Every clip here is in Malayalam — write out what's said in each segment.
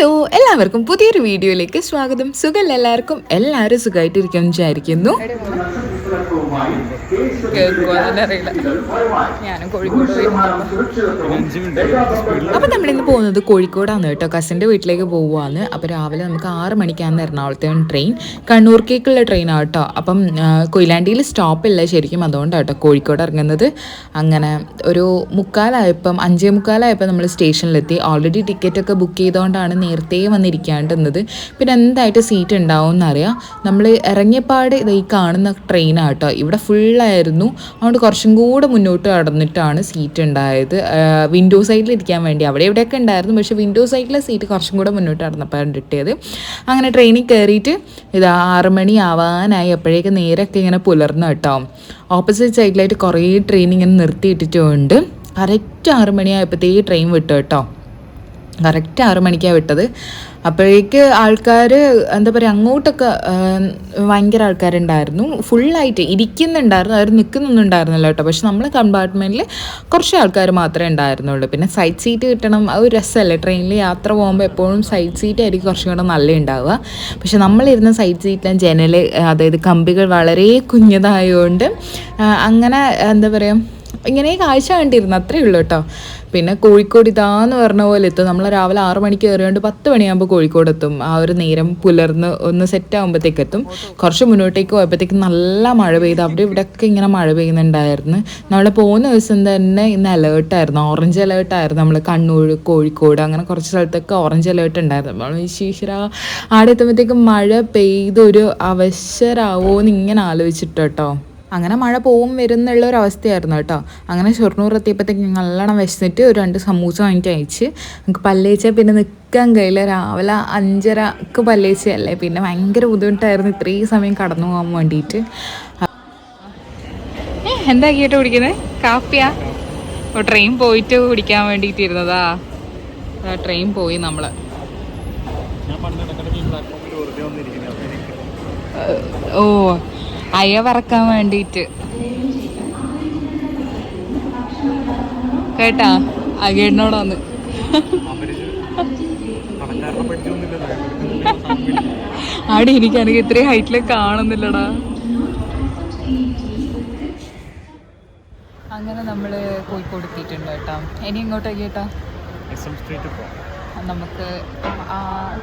ഹലോ എല്ലാവർക്കും പുതിയൊരു വീഡിയോയിലേക്ക് സ്വാഗതം. സുഖമല്ല എല്ലാവർക്കും? എല്ലാവരും സുഖമായിട്ടിരിക്കാൻ വിചാരിക്കുന്നു. ഞാനും കോഴിക്കോട് അപ്പൊ നമ്മളിന്ന് പോകുന്നത് കോഴിക്കോടാണ് കേട്ടോ. കസിന്റെ വീട്ടിലേക്ക് പോവുകയാണ്. അപ്പൊ രാവിലെ നമുക്ക് ആറ് മണിക്കാണ് എറണാകുളത്തെ ട്രെയിൻ കണ്ണൂർക്കേക്കുള്ള ട്രെയിൻ കേട്ടോ. അപ്പം കൊയിലാണ്ടിയിൽ സ്റ്റോപ്പ് ഇല്ല ശരിക്കും. അതുകൊണ്ടാണ് കേട്ടോ കോഴിക്കോട് ഇറങ്ങുന്നത്. അങ്ങനെ ഒരു മുക്കാലായപ്പം അഞ്ചേ മുക്കാലായപ്പോൾ നമ്മൾ സ്റ്റേഷനിലെത്തി. ഓൾറെഡി ടിക്കറ്റ് ഒക്കെ ബുക്ക് ചെയ്തുകൊണ്ടാണ് നേരത്തെ വന്നിരിക്കാണ്ടിരുന്നത്. പിന്നെ എന്തായിട്ട് സീറ്റ് ഉണ്ടാവും എന്നറിയാം നമ്മൾ ഇറങ്ങിയപ്പാട് ഇത് ഈ കാണുന്ന ട്രെയിനാണ് കേട്ടോ ഇവിടെ ഫുള്ളായിരുന്നു അതുകൊണ്ട് കുറച്ചും കൂടെ മുന്നോട്ട് കടന്നിട്ടാണ് സീറ്റ് ഉണ്ടായത്. വിൻഡോ സൈഡിൽ ഇരിക്കാൻ വേണ്ടി. അവിടെ ഇവിടെയൊക്കെ ഉണ്ടായിരുന്നു. പക്ഷേ വിൻഡോ സൈഡിലെ സീറ്റ് കുറച്ചും കൂടെ മുന്നോട്ട് കടന്നപ്പോഴാണ് കിട്ടിയത്. അങ്ങനെ ട്രെയിനിൽ കയറിയിട്ട് ഇത് ആറ് മണി ആവാനായി. അപ്പോഴേക്ക് നേരൊക്കെ ഇങ്ങനെ പുലർന്നു കേട്ടോ. ഓപ്പോസിറ്റ് സൈഡിലായിട്ട് കുറേ ട്രെയിൻ ഇങ്ങനെ നിർത്തിയിട്ടിട്ടുണ്ട്. കറക്റ്റ് ആറ് മണിയായപ്പോഴത്തേക്ക് ട്രെയിൻ വിട്ടു കേട്ടോ. കറക്റ്റ് ആറ് മണിക്കാണ് വിട്ടത്. അപ്പോഴേക്ക് ആൾക്കാർ എന്താ പറയുക അങ്ങോട്ടൊക്കെ ഭയങ്കര ആൾക്കാരുണ്ടായിരുന്നു. ഫുള്ളായിട്ട് ഇരിക്കുന്നുണ്ടായിരുന്നു അവർ നിൽക്കുന്നൊന്നും ഉണ്ടായിരുന്നില്ല കേട്ടോ. പക്ഷെ നമ്മൾ കമ്പാർട്ട്മെന്റിൽ കുറച്ച് ആൾക്കാർ മാത്രമേ ഉണ്ടായിരുന്നുള്ളൂ. പിന്നെ സൈഡ് സീറ്റ് കിട്ടണം അത് ഒരു രസമല്ലേ. ട്രെയിനിൽ യാത്ര പോകുമ്പോൾ എപ്പോഴും സൈഡ് സീറ്റ് ആയിരിക്കും കുറച്ചും കൂടെ നല്ല ഉണ്ടാവുക. പക്ഷെ നമ്മളിരുന്ന സൈഡ് സീറ്റിലെ ജനൽ അതായത് കമ്പികൾ വളരെ കുഞ്ഞതായതുകൊണ്ട് അങ്ങനെ എന്താ പറയുക ഇങ്ങനെ കാഴ്ച കണ്ടിരുന്നു അത്രേ ഉള്ളൂ കേട്ടോ. പിന്നെ കോഴിക്കോട് ഇതാന്ന് പറഞ്ഞ പോലെ എത്തും. നമ്മൾ രാവിലെ ആറ് മണിക്ക് കയറിയോണ്ട് പത്ത് മണിയാകുമ്പോൾ കോഴിക്കോട് എത്തും. ആ ഒരു നേരം പുലർന്ന് ഒന്ന് സെറ്റ് ആകുമ്പോഴത്തേക്ക് എത്തും. കുറച്ച് മുന്നോട്ടേക്ക് പോയപ്പോഴത്തേക്ക് നല്ല മഴ പെയ്തു. അവിടെ ഇവിടെയൊക്കെ ഇങ്ങനെ മഴ പെയ്യുന്നുണ്ടായിരുന്നു. നമ്മൾ പോകുന്ന ദിവസം തന്നെ ഇന്ന് അലേർട്ടായിരുന്നു ഓറഞ്ച് അലേർട്ടായിരുന്നു നമ്മൾ കണ്ണൂർ കോഴിക്കോട് അങ്ങനെ കുറച്ച് സ്ഥലത്തൊക്കെ ഓറഞ്ച് അലേർട്ട് ഉണ്ടായിരുന്നു. നമ്മൾ ശീശ്വര ആടെ എത്തുമ്പോഴത്തേക്കും മഴ പെയ്തൊരു അവശരാവോ എന്ന് ഇങ്ങനെ ആലോചിച്ചിട്ടോ അങ്ങനെ മഴ പോവും വരുന്നുള്ള ഒരു അവസ്ഥയായിരുന്നു കേട്ടോ. അങ്ങനെ ഷൊർണൂർ എത്തിയപ്പോഴത്തേക്ക് ഞങ്ങൾ നല്ലോണം വിശന്നിട്ട് ഒരു രണ്ട് സമൂസ വാങ്ങിയിട്ട് അയച്ച് നമുക്ക് പല്ലേച്ച പിന്നെ നിൽക്കാൻ കഴിയില്ല. രാവിലെ അഞ്ചരക്ക് പല്ലേച്ചയല്ലേ. പിന്നെ ഭയങ്കര ബുദ്ധിമുട്ടായിരുന്നു. ഇത്രയും സമയം കടന്നു പോകാൻ വേണ്ടിയിട്ട്. എന്താ കേട്ടോ കുടിക്കുന്നത് കാപ്പിയാ? ഓ ട്രെയിൻ പോയിട്ട് കുടിക്കാൻ വേണ്ടിയിട്ട് ഇരുന്നതാ. ട്രെയിൻ പോയി നമ്മൾ. ഓ അയ പറക്കാൻ വേണ്ടിയിട്ട് കേട്ടാ? അകേടിനോടൊന്ന് ആടെ എനിക്കാണെങ്കിൽ ഇത്രയും ഹൈറ്റിൽ കാണുന്നില്ലടാ. അങ്ങനെ നമ്മൾ കോഴിക്കോട് എത്തിയിട്ടുണ്ട് കേട്ടോ. ഇനി ഇങ്ങോട്ടേക്ക് കേട്ടോ നമുക്ക്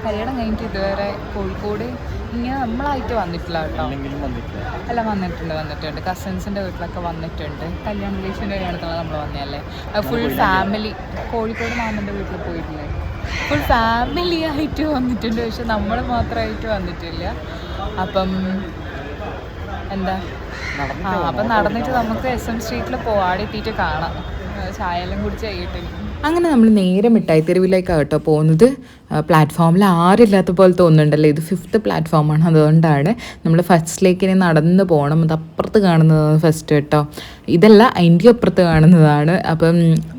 കല്യാണം കഴിഞ്ഞിട്ട് ഇതുവരെ കോഴിക്കോട് ഇങ്ങനെ നമ്മളായിട്ട് വന്നിട്ടില്ല കേട്ടോ. അല്ല വന്നിട്ടുണ്ട് വന്നിട്ടുണ്ട്. കസിൻസിന്റെ വീട്ടിലൊക്കെ വന്നിട്ടുണ്ട്. കല്യാണ റിലേഷന്റെ കല്യാണത്തിലാണ് നമ്മൾ വന്നതല്ലേ? ഫുൾ ഫാമിലി കോഴിക്കോട് മാമന്റെ വീട്ടിൽ പോയിട്ടില്ലേ? ഫുൾ ഫാമിലി ആയിട്ട് വന്നിട്ടുണ്ട്. പക്ഷെ നമ്മൾ മാത്രമായിട്ട് വന്നിട്ടില്ല. അപ്പം എന്താ? ആ അപ്പം നടന്നിട്ട് നമുക്ക് എസ് എം സ്ട്രീറ്റിൽ പോവാടി എത്തിയിട്ട് കാണാം. ചായ എല്ലാം കുടിച്ച് കഴിയട്ടെ. അങ്ങനെ നമ്മൾ നേരെ മിഠായി തെരുവിലേക്കാട്ടോ കേട്ടോ പോകുന്നത്. പ്ലാറ്റ്ഫോമിൽ ആരില്ലാത്ത പോലെ തോന്നുന്നുണ്ടല്ലോ. ഇത് ഫിഫ്ത്ത് പ്ലാറ്റ്ഫോമാണ് അതുകൊണ്ടാണ് നമ്മൾ ഫസ്റ്റിലേക്ക് ഇനി നടന്ന് പോകണം അത് അപ്പുറത്ത് കാണുന്നതാണ് ഫസ്റ്റ് കേട്ടോ. ഇതല്ല അതിന്റെ അപ്പുറത്ത് കാണുന്നതാണ്. അപ്പം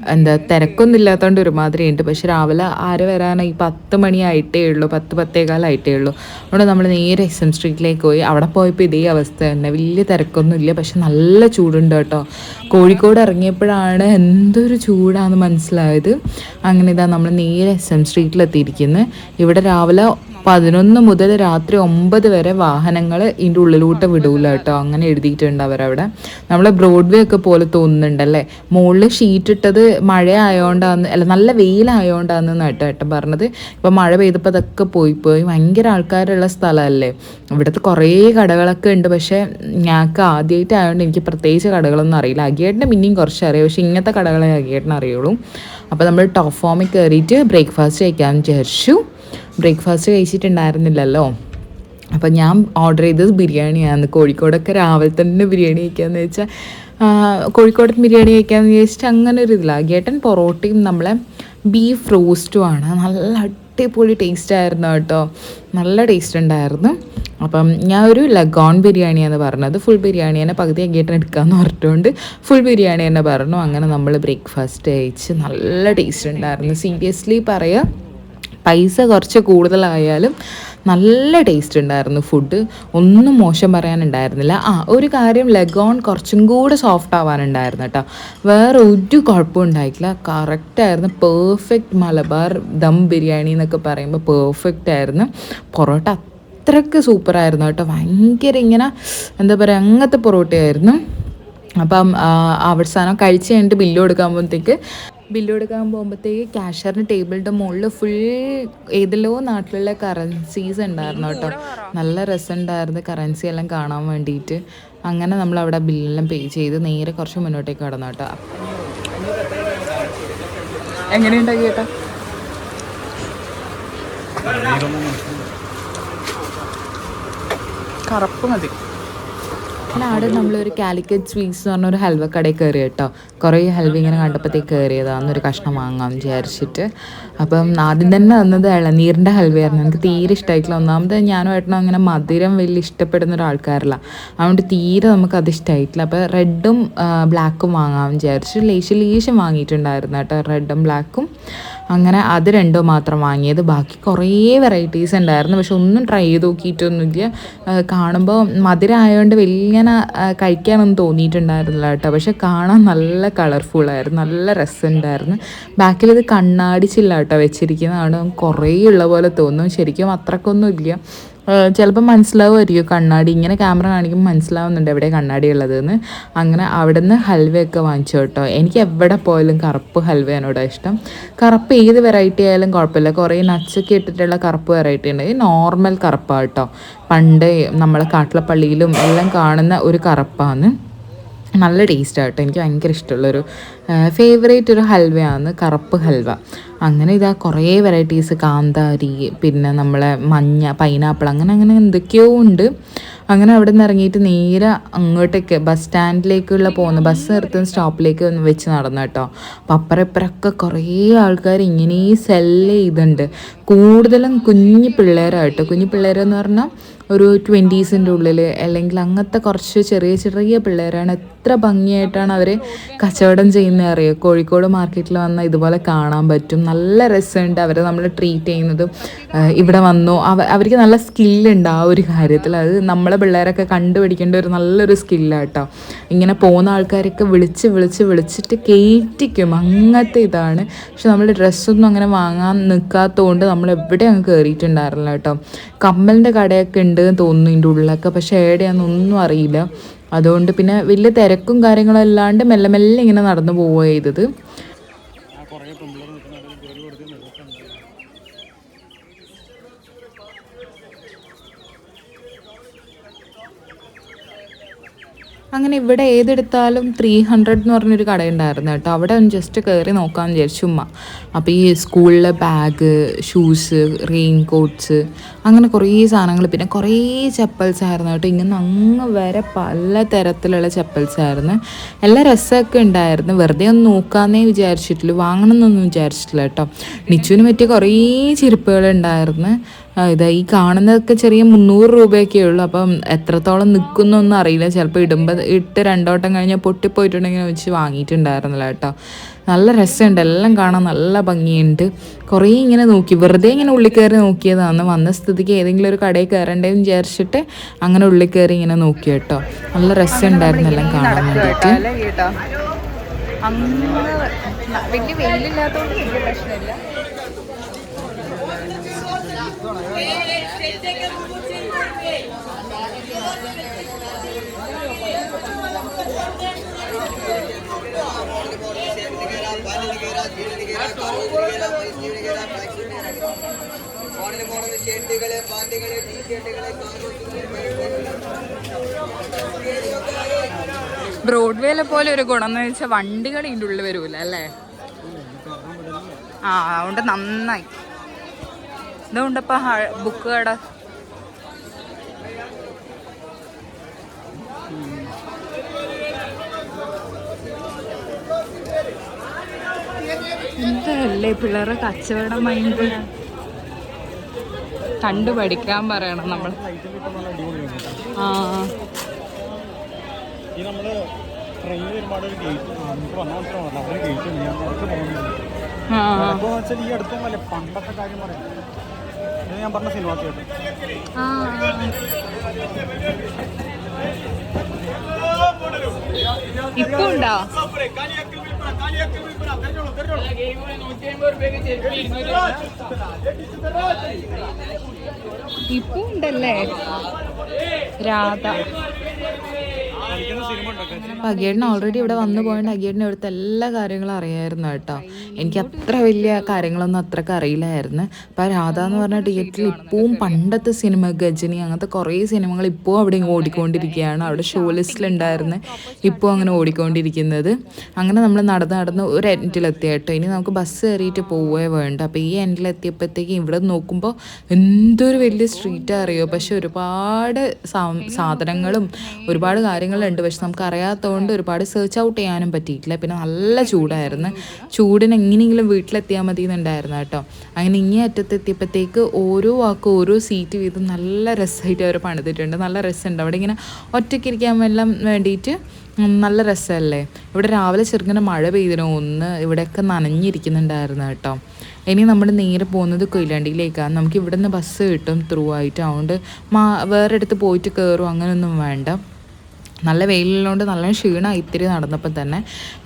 എന്താ തിരക്കൊന്നും ഇല്ലാത്തതുകൊണ്ട് ഒരുമാതിരി ഉണ്ട് പക്ഷെ രാവിലെ ആര് വരാനായി പത്ത് മണിയായിട്ടേ ഉള്ളൂ. പത്ത് പത്തേകാലായിട്ടേ ഉള്ളൂ. അതുകൊണ്ട് നമ്മൾ നേരെ എസ് എം സ്ട്രീറ്റിലേക്ക് പോയി. അവിടെ പോയപ്പോൾ ഇതേ അവസ്ഥ തന്നെ. വലിയ തിരക്കൊന്നും ഇല്ല. പക്ഷെ നല്ല ചൂടുണ്ട് കേട്ടോ. കോഴിക്കോട് ഇറങ്ങിയപ്പോഴാണ് എന്തൊരു ചൂടാണെന്ന് മനസ്സിലായത്. അങ്ങനെ ഇതാ നമ്മൾ നേരെ എസ് എം സ്ട്രീറ്റിലെത്തിയിരിക്കുന്നത് ഇവിടെ രാവിലെ പതിനൊന്ന് മുതൽ രാത്രി ഒമ്പത് വരെ വാഹനങ്ങൾ ഇതിന്റെ ഉള്ളിലോട്ട് വിടൂല കേട്ടോ. അങ്ങനെ എഴുതിയിട്ടുണ്ട് അവരവിടെ. നമ്മളെ ബ്രോഡ്വേ ഒക്കെ പോലെ തോന്നുന്നുണ്ടല്ലേ? മുകളിൽ ഷീറ്റ് ഇട്ടത് മഴ ആയതുകൊണ്ടാന്ന് അല്ല നല്ല വെയിലായതുകൊണ്ടാന്ന് കേട്ടോ ഏട്ടൻ പറഞ്ഞത്. ഇപ്പം മഴ പെയ്തപ്പോൾ അതൊക്കെ പോയി പോയി. ഭയങ്കര ആൾക്കാരുള്ള സ്ഥലമല്ലേ ഇവിടുത്തെ കുറേ കടകളൊക്കെ ഉണ്ട്. പക്ഷേ ഞങ്ങൾക്ക് ആദ്യമായിട്ടായതുകൊണ്ട് എനിക്ക് പ്രത്യേകിച്ച് കടകളൊന്നും അറിയില്ല. അഗിയേട്ടന്റെ പിന്നെയും കുറച്ച് അറിയാം. പക്ഷേ ഇങ്ങനത്തെ കടകളെ അഗിയേട്ടൻ അറിയുള്ളൂ. അപ്പോൾ നമ്മൾ ടോപ്പ് ഫോമിൽ കയറിയിട്ട് ബ്രേക്ക്ഫാസ്റ്റ് കഴിക്കാമെന്ന് വിചാരിച്ചു. ബ്രേക്ക്ഫാസ്റ്റ് കഴിച്ചിട്ടുണ്ടായിരുന്നില്ലല്ലോ. അപ്പം ഞാൻ ഓർഡർ ചെയ്തത് ബിരിയാണിയാണ് കോഴിക്കോടൊക്കെ രാവിലെ തന്നെ ബിരിയാണി കഴിക്കാമെന്ന് വെച്ചാൽ കോഴിക്കോടൻ ബിരിയാണി കഴിക്കാമെന്ന് വിചാരിച്ചിട്ട് അങ്ങനെ ഒരു ഇതിലാണ് ഗേട്ടൻ പൊറോട്ടയും നമ്മളെ ബീഫ് റോസ്റ്റുമാണ് നല്ല അടിപൊളി ടേസ്റ്റ് ആയിരുന്നു കേട്ടോ. നല്ല ടേസ്റ്റ് ഉണ്ടായിരുന്നു. അപ്പം ഞാൻ ഒരു ലഗോൺ ബിരിയാണിയാണ് പറഞ്ഞത്. ഫുൾ ബിരിയാണി തന്നെ പകുതി ഗേട്ടൻ എടുക്കാമെന്ന് പറഞ്ഞിട്ടുണ്ട്. ഫുൾ ബിരിയാണി തന്നെ പറഞ്ഞു. അങ്ങനെ നമ്മൾ ബ്രേക്ക്ഫാസ്റ്റ് കഴിച്ച് നല്ല ടേസ്റ്റ് ഉണ്ടായിരുന്നു. സീരിയസ്ലി പറയുക പൈസ കുറച്ച് കൂടുതലായാലും നല്ല ടേസ്റ്റ് ഉണ്ടായിരുന്നു ഫുഡ് ഒന്നും മോശം പറയാനുണ്ടായിരുന്നില്ല. ആ ഒരു കാര്യം ലെഗോൺ കുറച്ചും കൂടെ സോഫ്റ്റ് ആവാനുണ്ടായിരുന്നു കേട്ടോ വേറെ ഒരു കുഴപ്പവും ഉണ്ടായിട്ടില്ല. കറക്റ്റായിരുന്നു പെർഫെക്റ്റ് മലബാർ ദം ബിരിയാണി എന്നൊക്കെ പറയുമ്പോൾ പെർഫെക്റ്റ് ആയിരുന്നു. പൊറോട്ട അത്രയ്ക്ക് സൂപ്പറായിരുന്നു കേട്ടോ ഭയങ്കര ഇങ്ങനെ എന്താ പറയുക അങ്ങനത്തെ പൊറോട്ടയായിരുന്നു. അപ്പം അവസാനം കഴിച്ച് കഴിഞ്ഞിട്ട് ബില്ല് കൊടുക്കാൻ പോകുമ്പോഴത്തേക്ക് ബില്ല് കൊടുക്കാൻ പോകുമ്പോഴത്തേക്ക് ക്യാഷറിന് ടേബിളിന്റെ മുകളിൽ ഫുൾ ഏതിലോ നാട്ടിലുള്ള കറൻസീസ് ഉണ്ടായിരുന്നു കേട്ടോ. നല്ല രസമുണ്ടായിരുന്നു കറൻസി എല്ലാം കാണാൻ വേണ്ടിയിട്ട്. അങ്ങനെ നമ്മൾ അവിടെ ബില്ലെല്ലാം പേ ചെയ്ത് നേരെ കുറച്ച് മുന്നോട്ടേക്ക് കടന്നു കേട്ടോ. എങ്ങനെയുണ്ടാക്കി കേട്ടോ കറുപ്പ് മതി. അവിടെ നമ്മളൊരു കാലിക്കറ്റ് സ്വീറ്റ്സ് എന്ന് പറഞ്ഞൊരു ഹൽവ കടയിൽ കയറി കേട്ടോ. കുറേ ഹൽവ ഇങ്ങനെ കണ്ടപ്പോഴത്തേക്ക് കയറിയതാണ് ഒരു കഷ്ണം വാങ്ങാം വിചാരിച്ചിട്ട്. അപ്പം ആദ്യം തന്നെ വന്നത് ഇളനീരിന്റെ ഹൽവയായിരുന്നു. എനിക്ക് തീരെ ഇഷ്ടമായിട്ടില്ല ഒന്നാമത് ഞാനും ഏട്ടനും അങ്ങനെ മധുരം വലിയ ഇഷ്ടപ്പെടുന്ന ഒരാൾക്കാരല്ല. അതുകൊണ്ട് തീരെ നമുക്ക് അത് ഇഷ്ടമായിട്ടില്ല അപ്പോൾ റെഡും ബ്ലാക്കും വാങ്ങാമെന്ന് വിചാരിച്ചു ലേശം ലേശം വാങ്ങിയിട്ടുണ്ടായിരുന്നു കേട്ടോ. റെഡും ബ്ലാക്കും. അങ്ങനെ അത് രണ്ടോ മാത്രം വാങ്ങിയത്. ബാക്കി കുറേ വെറൈറ്റീസ് ഉണ്ടായിരുന്നു. പക്ഷെ ഒന്നും ട്രൈ ചെയ്ത് നോക്കിയിട്ടൊന്നുമില്ല. കാണുമ്പോൾ മധുരമായതുകൊണ്ട് വലിയ കഴിക്കാനൊന്നും തോന്നിയിട്ടുണ്ടായിരുന്നില്ല കേട്ടോ. പക്ഷെ കാണാൻ നല്ല കളർഫുള്ളായിരുന്നു നല്ല രസമുണ്ടായിരുന്നു. ബാക്കിൽ ഇത് കണ്ണാടി ചില്ല കേട്ടോ വെച്ചിരിക്കുന്നതാണ്. കുറേ ഉള്ള പോലെ തോന്നും. ശരിക്കും അത്രക്കൊന്നും ഇല്ല ചിലപ്പോൾ മനസ്സിലാവുമായിരിക്കും കണ്ണാടി. ഇങ്ങനെ ക്യാമറ കാണിക്കുമ്പോൾ മനസ്സിലാവുന്നുണ്ട് എവിടെ കണ്ണാടി ഉള്ളതെന്ന് അങ്ങനെ അവിടെ നിന്ന് ഹൽവയൊക്കെ വാങ്ങിച്ചു കേട്ടോ. എനിക്ക് എവിടെ പോയാലും കറുപ്പ് ഹൽവയാണോടാ ഇഷ്ടം. കറുപ്പ് ഏത് വെറൈറ്റി ആയാലും കുഴപ്പമില്ല. കുറേ നച്ചൊക്കെ ഇട്ടിട്ടുള്ള കറുപ്പ് വെറൈറ്റി ഉണ്ട്. നോർമൽ കറുപ്പാണ് കേട്ടോ. പണ്ട് നമ്മളെ കാട്ടിലപ്പള്ളിയിലും എല്ലാം കാണുന്ന ഒരു കറുപ്പാണ് നല്ല ടേസ്റ്റ് ആട്ടോ എനിക്ക് ഭയങ്കര ഇഷ്ടമുള്ളൊരു ഫേവറേറ്റ് ഒരു ഹൽവയാണ് കറുപ്പ് ഹൽവ. അങ്ങനെ ഇതാ കുറേ വെറൈറ്റീസ് കാന്താരി പിന്നെ നമ്മളെ മഞ്ഞ പൈനാപ്പിൾ അങ്ങനെ അങ്ങനെ എന്തൊക്കെയോ ഉണ്ട്. അങ്ങനെ അവിടെ നിന്ന് ഇറങ്ങിയിട്ട് നേരെ അങ്ങോട്ടേക്ക് ബസ് സ്റ്റാൻഡിലേക്കുള്ള പോകുന്ന ബസ് നിർത്തുന്ന സ്റ്റോപ്പിലേക്ക് ഒന്ന് വെച്ച് നടന്നു കേട്ടോ. അപ്പം അപ്പുറം ഇപ്പുറമൊക്കെ കുറേ ആൾക്കാർ ഇങ്ങനെ സെല്ല് ചെയ്തുണ്ട്. കൂടുതലും കുഞ്ഞു പിള്ളേരായിട്ട് കുഞ്ഞു പിള്ളേരെന്ന് പറഞ്ഞാൽ ഒരു ട്വന്റീസിന്റെ ഉള്ളിൽ അല്ലെങ്കിൽ അങ്ങനത്തെ കുറച്ച് ചെറിയ ചെറിയ പിള്ളേരാണ് എത്ര ഭംഗിയായിട്ടാണ് അവർ കച്ചവടം ചെയ്യുന്നത് അറിയുക കോഴിക്കോട് മാർക്കറ്റിൽ വന്നാൽ ഇതുപോലെ കാണാൻ പറ്റും. നല്ല രസമുണ്ട് അവരെ നമ്മൾ ട്രീറ്റ് ചെയ്യുന്നതും. ഇവിടെ വന്നു. അവ അവർക്ക് നല്ല സ്കില്ലുണ്ട് ആ ഒരു കാര്യത്തിൽ. അത് നമ്മളെ പിള്ളേരൊക്കെ കണ്ടുപിടിക്കേണ്ട ഒരു നല്ലൊരു സ്കില്ലാട്ടോ ഇങ്ങനെ പോകുന്ന ആൾക്കാരൊക്കെ വിളിച്ച് വിളിച്ച് വിളിച്ചിട്ട് കയറ്റിക്കും അങ്ങനത്തെ ഇതാണ്. പക്ഷെ നമ്മൾ ഡ്രസ്സൊന്നും അങ്ങനെ വാങ്ങാൻ നിൽക്കാത്തതുകൊണ്ട് നമ്മൾ എവിടെ അങ്ങ് കയറിയിട്ടുണ്ടായിരുന്നില്ല കേട്ടോ കമ്മലിന്റെ കടയൊക്കെ ഉണ്ട് എന്ന് തോന്നുന്നു ഇതിന്റെ ഉള്ളിലൊക്കെ പക്ഷേ എവിടെയാണെന്നൊന്നും അറിയില്ല. അതുകൊണ്ട് പിന്നെ വലിയ തിരക്കും കാര്യങ്ങളും അല്ലാണ്ട് മെല്ലെ മെല്ലെ ഇങ്ങനെ നടന്നു പോവുക ചെയ്തത് ആ കുറേ പെമ്പിളർ നിൽക്കുന്നുണ്ട് കയറി കൊടുത്ത് നിൽക്കുന്നുണ്ട് അങ്ങനെ ഇവിടെ ഏതെടുത്താലും ത്രീ ഹൺഡ്രഡ് എന്ന് പറഞ്ഞൊരു കടയുണ്ടായിരുന്നു കേട്ടോ. അവിടെ ഒന്ന് ജസ്റ്റ് കയറി നോക്കാമെന്ന് വിചാരിച്ചു ഉമ്മ. അപ്പോൾ ഈ സ്കൂളിലെ ബാഗ് ഷൂസ് റെയിൻ കോട്ട്സ് അങ്ങനെ കുറേ സാധനങ്ങൾ. പിന്നെ കുറേ ചപ്പൽസ് ആയിരുന്നു കേട്ടോ. ഇങ്ങനെ അങ്ങ് വരെ പല തരത്തിലുള്ള ചപ്പൽസ് ആയിരുന്നു. എല്ലാ രസമൊക്കെ ഉണ്ടായിരുന്നു. വെറുതെ ഒന്ന് നോക്കാമെന്നേ വിചാരിച്ചിട്ടില്ല. വാങ്ങണമെന്നൊന്നും വിചാരിച്ചിട്ടില്ല കേട്ടോ. നിച്ചുവിന് പറ്റിയ കുറേ ചെരുപ്പുകൾ ഉണ്ടായിരുന്നു. ഇതാ ഈ കാണുന്നതൊക്കെ ചെറിയ മുന്നൂറ് രൂപയൊക്കെ ഉള്ളൂ. അപ്പം എത്രത്തോളം നിൽക്കുന്നൊന്നും അറിയില്ല. ചിലപ്പോൾ ഇടുമ്പോൾ ഇട്ട് രണ്ടോട്ടം കഴിഞ്ഞാൽ പൊട്ടിപ്പോയിട്ടുണ്ടെങ്കിൽ വെച്ച് വാങ്ങിയിട്ടുണ്ടായിരുന്നില്ല കേട്ടോ. നല്ല രസമുണ്ട്. എല്ലാം കാണാൻ നല്ല ഭംഗിയുണ്ട്. കുറേ ഇങ്ങനെ നോക്കി. വെറുതെ ഇങ്ങനെ ഉള്ളിൽ കയറി നോക്കിയതാണ് വന്ന സ്ഥിതിക്ക് ഏതെങ്കിലും ഒരു കടയിൽ കയറണ്ടേന്ന് വിചാരിച്ചിട്ട് അങ്ങനെ ഉള്ളിൽ കയറി ഇങ്ങനെ നോക്കി കേട്ടോ. നല്ല രസമുണ്ടായിരുന്നു എല്ലാം കാണാൻ വേണ്ടിയിട്ട്. വലിയ വെയിലില്ലാത്തതുകൊണ്ട് വലിയ പ്രശ്നമില്ല. ബ്രോഡ്വേയിലെ പോലെ ഒരു ഗുണം എന്ന് വെച്ചാൽ വണ്ടികൾ ഇതിന്റെ ഉള്ളിൽ വരൂല അല്ലേ? ആ അതുകൊണ്ട് നന്നായി. ഇതുകൊണ്ട് ഇപ്പൊ ബുക്ക് കട എന്തല്ലേ പിള്ളേരെ കച്ചവടം മൈൻഡ് കണ്ടു പഠിക്കാൻ പറയണം നമ്മൾ. ആ. പണ്ടത്തെ കാര്യം പറയാം. ഞാൻ പറഞ്ഞ സിനിമ കേട്ടോ. ആ ഇപ്പൊ ഉണ്ടോ ഇപ്പൊ ഉണ്ടല്ലേ? രാധ. അപ്പം അഗേടിന് ഓൾറെഡി ഇവിടെ വന്നു പോയിട്ട് അഗേടിന് ഇവിടുത്തെ എല്ലാ കാര്യങ്ങളും അറിയായിരുന്നു കേട്ടോ. എനിക്ക് അത്ര വലിയ കാര്യങ്ങളൊന്നും അത്രയ്ക്ക് അറിയില്ലായിരുന്നു. അപ്പം ആ രാധ എന്ന് പറഞ്ഞ തിയേറ്ററിൽ ഇപ്പവും പണ്ടത്തെ സിനിമ ഗജനി അങ്ങനത്തെ കുറേ സിനിമകൾ ഇപ്പോൾ അവിടെ ഓടിക്കൊണ്ടിരിക്കുകയാണ്. അവിടെ ഷോ ലിസ്റ്റിൽ ലിസ്റ്റിലുണ്ടായിരുന്നു ഇപ്പോൾ അങ്ങനെ ഓടിക്കൊണ്ടിരിക്കുന്നത്. അങ്ങനെ നമ്മൾ നടന്ന് നടന്ന് ഒരു എൻഡിലെത്തി കേട്ടോ. ഇനി നമുക്ക് ബസ് കയറിയിട്ട് പോവേ വേണ്ട. അപ്പോൾ ഈ എൻഡിലെത്തിയപ്പോഴത്തേക്ക് ഇവിടെ നോക്കുമ്പോൾ എന്തൊരു വലിയ സ്ട്രീറ്റ് അറിയോ? പക്ഷെ ഒരുപാട് സാധനങ്ങളും ഒരുപാട് കാര്യങ്ങളുണ്ട് പക്ഷെ നമുക്ക് അറിയാത്തതുകൊണ്ട് ഒരുപാട് സെർച്ച് ഔട്ട് ചെയ്യാനും പറ്റിയിട്ടില്ല. പിന്നെ നല്ല ചൂടായിരുന്നു. ചൂടിന് എങ്ങനെയെങ്കിലും വീട്ടിലെത്തിയാൽ മതി എന്നുണ്ടായിരുന്നു കേട്ടോ. അങ്ങനെ ഇങ്ങേ അറ്റത്തെത്തിയപ്പോഴത്തേക്ക് ഓരോ വാക്കും ഓരോ സീറ്റ് വീതം നല്ല രസമായിട്ട് അവർ പണിതിട്ടുണ്ട്. നല്ല രസമുണ്ട്. അവിടെ ഇങ്ങനെ ഒറ്റയ്ക്ക് ഇരിക്കാൻ എല്ലാം വേണ്ടിയിട്ട് നല്ല രസമല്ലേ? ഇവിടെ രാവിലെ ചെറുങ്ങനെ മഴ പെയ്തിനു ഒന്ന് ഇവിടെയൊക്കെ നനഞ്ഞിരിക്കുന്നുണ്ടായിരുന്നു കേട്ടോ. ഇനി നമ്മൾ നേരെ പോകുന്നത് കൊയിലാണ്ടിയിലേക്കാണ് നമുക്ക് ഇവിടെ നിന്ന് ബസ് കിട്ടും ത്രൂ ആയിട്ട്. അതുകൊണ്ട് മാ വേറെ അടുത്ത് പോയിട്ട് കയറും അങ്ങനെയൊന്നും വേണ്ട. നല്ല വെയിലുള്ളതുകൊണ്ട് നല്ല ക്ഷീണമായി ഇത്തിരി നടന്നപ്പോൾ തന്നെ.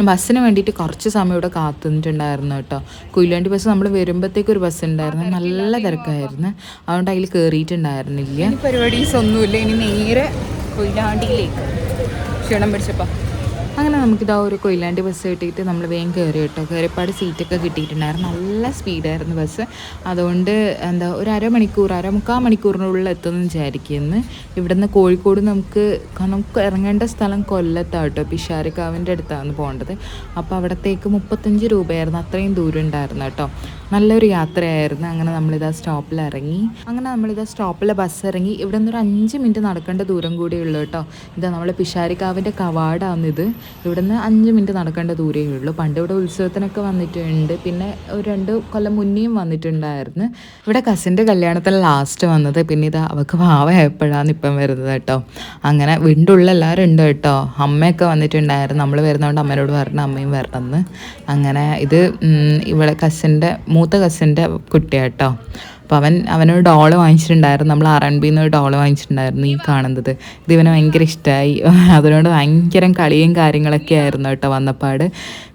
ബസ്സിന് വേണ്ടിയിട്ട് കുറച്ച് സമയം ഇവിടെ കാത്തു നിന്നിട്ടുണ്ടായിരുന്നു കേട്ടോ. കുയിലാണ്ടി ബസ് നമ്മൾ വരുമ്പോഴത്തേക്ക് ഒരു ബസ് ഉണ്ടായിരുന്നു. നല്ല തിരക്കായിരുന്നു. അതുകൊണ്ട് അതിൽ കയറിയിട്ടുണ്ടായിരുന്നില്ല പരിപാടീസ് ഒന്നുമില്ല. ഇനി നേരെ കൊയിലാണ്ടിയിലേക്ക്. ക്ഷീണം പിടിച്ചപ്പോ. അങ്ങനെ നമുക്കിതാ ഒരു കൊയിലാണ്ടി ബസ് കിട്ടിയിട്ട് നമ്മൾ വേഗം കയറി കേട്ടോ. കയറിപ്പാട് സീറ്റൊക്കെ കിട്ടിയിട്ടുണ്ടായിരുന്നു. നല്ല സ്പീഡായിരുന്നു ബസ് അതുകൊണ്ട് എന്താ ഒരു അരമണിക്കൂർ അരമുക്കാൽ മണിക്കൂറിനുള്ളിൽ എത്തുമെന്ന് വിചാരിക്കുന്നു. ഇവിടെ നിന്ന് കോഴിക്കോട് നമുക്ക് നമുക്ക് ഇറങ്ങേണ്ട സ്ഥലം കൊല്ലത്താണ് കേട്ടോ. പിഷാരിക്കാവിന്റെ അടുത്താണ് പോകേണ്ടത്. അപ്പോൾ അവിടത്തേക്ക് മുപ്പത്തഞ്ച് രൂപയായിരുന്നു. അത്രയും ദൂരം ഉണ്ടായിരുന്നു കേട്ടോ. നല്ലൊരു യാത്രയായിരുന്നു. അങ്ങനെ നമ്മളിതാ സ്റ്റോപ്പിൽ ഇറങ്ങി. അങ്ങനെ നമ്മളിതാ സ്റ്റോപ്പിൽ ബസ് ഇറങ്ങി. ഇവിടെ നിന്നൊരു അഞ്ച് മിനിറ്റ് നടക്കേണ്ട ദൂരം കൂടിയുള്ളൂ കേട്ടോ. ഇതാ നമ്മൾ പിഷാരിക്കാവിന്റെ കവാടാണ് ഇത് ഇവിടെ നിന്ന് അഞ്ച് മിനിറ്റ് നടക്കേണ്ട ദൂരമേ ഉള്ളൂ. പണ്ട് ഇവിടെ ഉത്സവത്തിനൊക്കെ വന്നിട്ടുണ്ട്. പിന്നെ ഒരു രണ്ട് കൊല്ലം മുന്നേയും വന്നിട്ടുണ്ടായിരുന്നു. ഇവിടെ കസിന്റെ കല്യാണത്തിൽ ലാസ്റ്റ് വന്നത്. പിന്നെ ഇത് അവൾക്ക് ഭാവമായപ്പോഴാണ് ഇപ്പം വരുന്നത് കേട്ടോ. അങ്ങനെ വീണ്ടുള്ള എല്ലാവരും ഉണ്ട് കേട്ടോ. അമ്മയൊക്കെ വന്നിട്ടുണ്ടായിരുന്നു. നമ്മൾ വരുന്നതുകൊണ്ട് അമ്മയോട് പറഞ്ഞു അമ്മയും വരണമെന്ന്. അങ്ങനെ ഇത് ഇവിടെ കസിന്റെ മൂത്ത കസിന്റെ കുട്ടിയാട്ടോ അപ്പോൾ അവൻ അവനൊരു ഡോൾ വാങ്ങിച്ചിട്ടുണ്ടായിരുന്നു. നമ്മൾ ആർ എൻ ബിന്ന് ഒരു ഡോൾ വാങ്ങിച്ചിട്ടുണ്ടായിരുന്നു ഈ കാണുന്നത്. ഇത് ഇവന് ഭയങ്കര ഇഷ്ടമായി അതിനോട് ഭയങ്കര കളിയും കാര്യങ്ങളൊക്കെ ആയിരുന്നു കേട്ടോ വന്നപ്പാട്.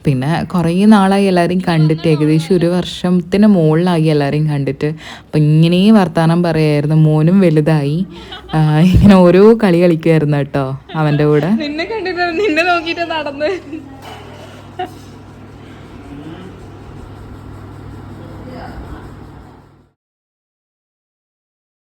പിന്നെ കുറേ നാളായി എല്ലാവരെയും കണ്ടിട്ട്. ഏകദേശം ഒരു വർഷത്തിന് മുകളിലായി എല്ലാവരെയും കണ്ടിട്ട്. അപ്പം ഇങ്ങനെയും വർത്തമാനം പറയായിരുന്നു. മോനും വലുതായി. ഇങ്ങനെ ഓരോ കളി കളിക്കുമായിരുന്നു കേട്ടോ അവന്റെ കൂടെ. നിന്നെ കണ്ടിട്ട് നിന്നെ നോക്കിയിട്ട് നടന്ന്.